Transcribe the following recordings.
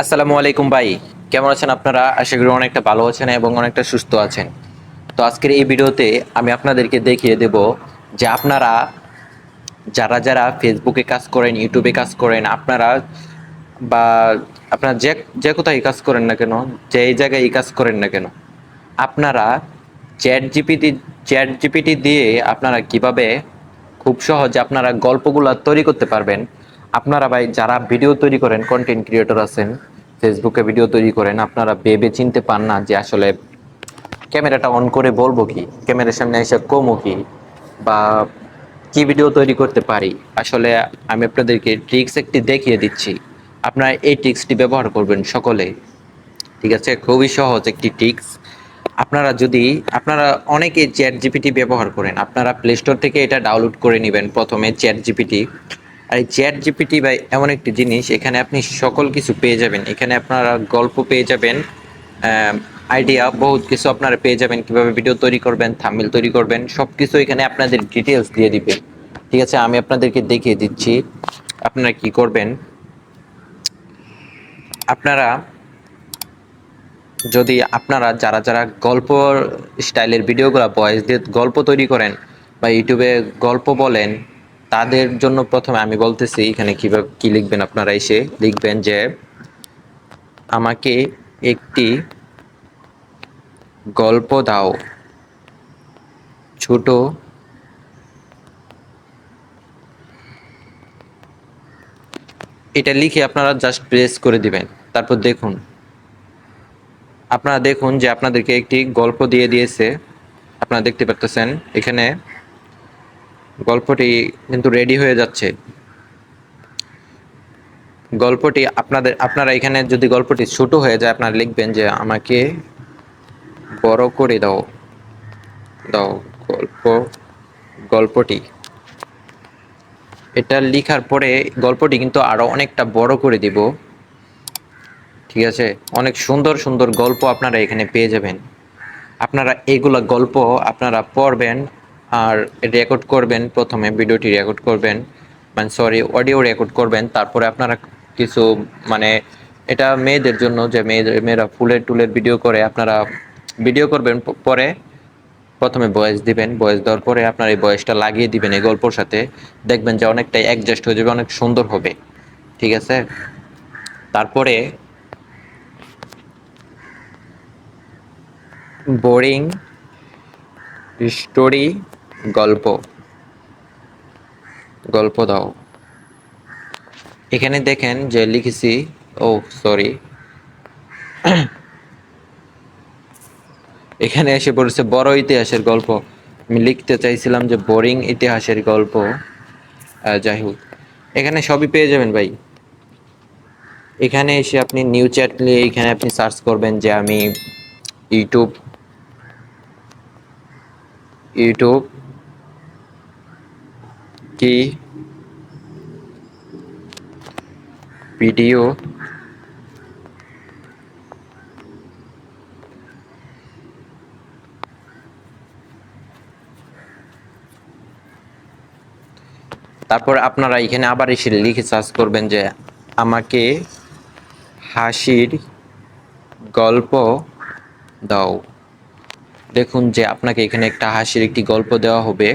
আসসালামু আলাইকুম ভাই। কেমন আছেন আপনারা? আশা করি অনেকটা ভালো আছেন এবং অনেকটা সুস্থ আছেন। তো আজকের এই ভিডিওতে আমি আপনাদেরকে দেখিয়ে দেব যে আপনারা, যারা যারা ফেসবুকে কাজ করেন, ইউটিউবে কাজ করেন, আপনারা বা আপনারা যে যে কোথায় কাজ করেন না কেন, যে জায়গায় কাজ করেন না কেন, আপনারা চ্যাট জিপিটি চ্যাট জিপিটি দিয়ে আপনারা কীভাবে খুব সহজে আপনারা গল্পগুলো তৈরি করতে পারবেন? আপনারা ভাই যারা ভিডিও তৈরি করেন কন্টেন্ট ক্রিয়েটর আছেন ফেসবুকে ভিডিও তৈরি করেন, আপনারা ভেবে চিনতে পান না যে আসলে ক্যামেরাটা অন করে বলব কি? ক্যামেরার সামনে এসে কমো কি? বা কি ভিডিও তৈরি করতে পারি? আসলে আমি আপনাদেরকে ট্রিক্স একটি দেখিয়ে দিচ্ছি। আপনারা এই ট্রিক্সটি ব্যবহার করবেন সকলে। ঠিক আছে? খুবই সহজ একটি ট্রিক্স আপনারা যদি, আপনারা অনেকে চ্যাট জিপিটি ব্যবহার করেন। আপনারা প্লে স্টোর থেকে এটা ডাউনলোড করে নেবেন প্রথমে চ্যাট জিপিটি আর এই চ্যাট জিপিটি বা এমন একটি জিনিস, এখানে আপনি সকল কিছু পেয়ে যাবেন। এখানে আপনারা গল্প পেয়ে যাবেন আইডিয়া বহুত কিছু আপনারা পেয়ে যাবেন, কীভাবে ভিডিও তৈরি করবেন থাম্বনেল তৈরি করবেন সব কিছু এখানে আপনাদের ডিটেলস দিয়ে দিবে। ঠিক আছে, আমি আপনাদেরকে দেখিয়ে দিচ্ছি, আপনারা কি করবেন? আপনারা যদি আপনারা যারা যারা গল্প স্টাইলের ভিডিওগুলো ভয়েস দিয়ে গল্প তৈরি করেন বা ইউটিউবে গল্প বলেন তাদের জন্য প্রথমে আমি বলতেছি, এখানে কীভাবে, কি লিখবেন আপনারা এসে? লিখবেন যে, আমাকে একটি গল্প দাও। ছোট এটা লিখে আপনারা জাস্ট প্রেস করে দিবেন। তারপর দেখুন। আপনারা দেখুন যে আপনাদেরকে একটি গল্প দিয়ে দিয়েছে। আপনারা দেখতে পারতেছেন, এখানে গল্পটি কিন্তু রেডি হয়ে যাচ্ছে। গল্পটি আপনাদের, আপনারা এখানে যদি গল্পটি ছোট হয়ে যায়, আপনারা লিখবেন যে আমাকে বড় করে দাও দাও গল্প, গল্পটি। এটা লেখার পরে গল্পটি কিন্তু আরও অনেকটা বড় করে দিব। ঠিক আছে? অনেক সুন্দর সুন্দর গল্প আপনারা এখানে পেয়ে যাবেন। আপনারা এইগুলা গল্প আপনারা পড়বেন আর রেকর্ড করবেন, প্রথমে ভিডিওটি রেকর্ড করবেন মানে সরি অডিও রেকর্ড করবেন, তারপরে আপনারা কিছু মানে এটা মেয়েদের জন্য যে মেয়েদের, মেয়েরা ফুলের টুলের ভিডিও করে, আপনারা ভিডিও করবেন পরে প্রথমে বয়েস দিবেন, বয়েস দেওয়ার পরে আপনার এই বয়েসটা লাগিয়ে দিবেন এই গল্পর সাথে, দেখবেন যে অনেকটাই অ্যাডজাস্ট হয়ে যাবে, অনেক সুন্দর হবে, ঠিক আছে? তারপরে বোরিং স্টোরি গল্প। গল্প দাও। এখানে দেখেন যে লিখেছি, ও সরি এখানে এসে পড়েছে বড় ইতিহাসের গল্প। আমি লিখতে চাইছিলাম যে বোরিং ইতিহাসের গল্প। যাই হোক। এখানে সবই পেয়ে যাবেন ভাই। এখানে এসে আপনি নিউ চ্যাট নিয়ে এখানে আপনি সার্চ করবেন যে আমি ইউটিউব ইউটিউব কি? ভিডিও। তারপর আপনারা এখানে আবার এসে লিখে সার্চ করবেন যে আমাকে হাসির গল্প দাও। দেখুন যে আপনাকে এখানে একটা হাসির একটি গল্প দেওয়া হবে।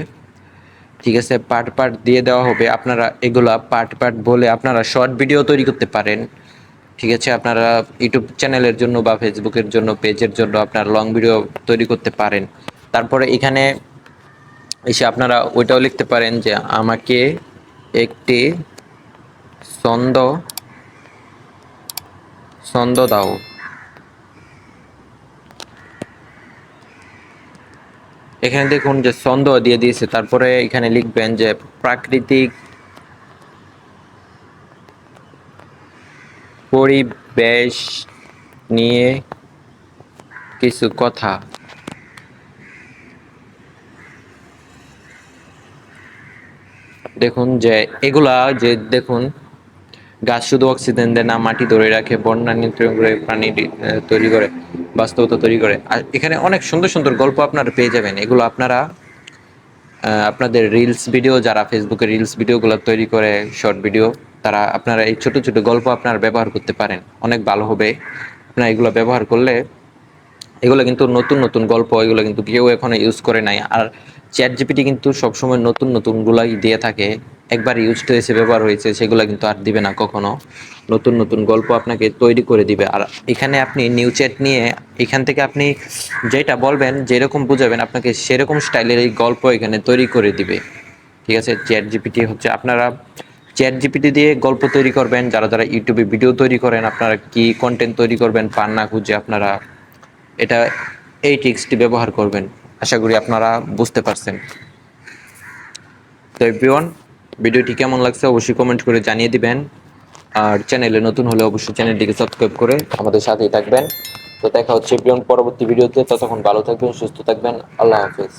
ঠিক আছে পার্ট পার্ট দিয়ে দেওয়া হবে। আপনারা এগুলা পার্ট পার্ট বলে আপনারা শর্ট ভিডিও তৈরি করতে পারেন। ঠিক আছে, আপনারা ইউটিউব চ্যানেলের জন্য বা ফেসবুকের জন্য পেজের জন্য আপনারা লং ভিডিও তৈরি করতে পারেন। তারপরে এখানে এসে আপনারা ওইটাও লিখতে পারেন যে, আমাকে একটি ছন্দ ছন্দ দাও। এখানে দেখুন যে ছন্দ দিয়ে দিয়েছে। তারপরে এখানে লিখবেন যে প্রাকৃতিক পরিবেশ নিয়ে কিছু কথা। দেখুন যে এগুলা যে দেখুন গাছ শুধু অক্সিজেন দেয় না, মাটি ধরে রাখে, বন্যা নিয়ন্ত্রণ করে প্রাণী তৈরি করে, বাস্তবতা তৈরি করে। আর এখানে অনেক সুন্দর সুন্দর গল্প আপনারা পেয়ে যাবেন। এগুলো আপনারা আপনাদের রিলস ভিডিও যারা ফেসবুকে রিলস ভিডিওগুলো তৈরি করে শর্ট ভিডিও তারা আপনারা এই ছোট ছোট গল্প আপনারা ব্যবহার করতে পারেন। অনেক ভালো হবে। আপনারা এগুলো ব্যবহার করলে এগুলো কিন্তু নতুন নতুন গল্প, এগুলো কিন্তু কেউ এখনও ইউজ করে নাই। আর চ্যাট জিপিটি কিন্তু সবসময় নতুন নতুনগুলাই দিয়ে থাকে। একবার ইউজ হয়েছে ব্যবহার হয়েছে, সেগুলো কিন্তু আর দিবে না কখনো। নতুন নতুন গল্প আপনাকে তৈরি করে দিবে। আর এখানে আপনি নিউ চ্যাট নিয়ে এখান থেকে আপনি যেটা বলবেন, যেরকম বুঝাবেন, আপনাকে সেরকম স্টাইলের এই গল্প এখানে তৈরি করে দিবে। ঠিক আছে? চ্যাট জিপিটি হচ্ছে আপনারা চ্যাট জিপিটি দিয়ে গল্প তৈরি করবেন, যারা যারা ইউটিউবে ভিডিও তৈরি করেন, আপনারা কি কন্টেন্ট তৈরি করবেন, পান না খুঁজে আপনারা এটা এই টিক্সটি ব্যবহার করবেন। আশা করি আপনারা বুঝতে পারছেন। তো এভরিওয়ান ভিডিওটি কেমন লাগছে অবশ্যই কমেন্ট করে জানিয়ে দিবেন। আর চ্যানেলে নতুন হলে অবশ্যই চ্যানেলটিকে সাবস্ক্রাইব করে আমাদের সাথেই থাকবেন। তো দেখা হচ্ছে পরবর্তী ভিডিওতে। ততক্ষণ ভালো থাকবেন, সুস্থ থাকবেন। আল্লাহ হাফেজ।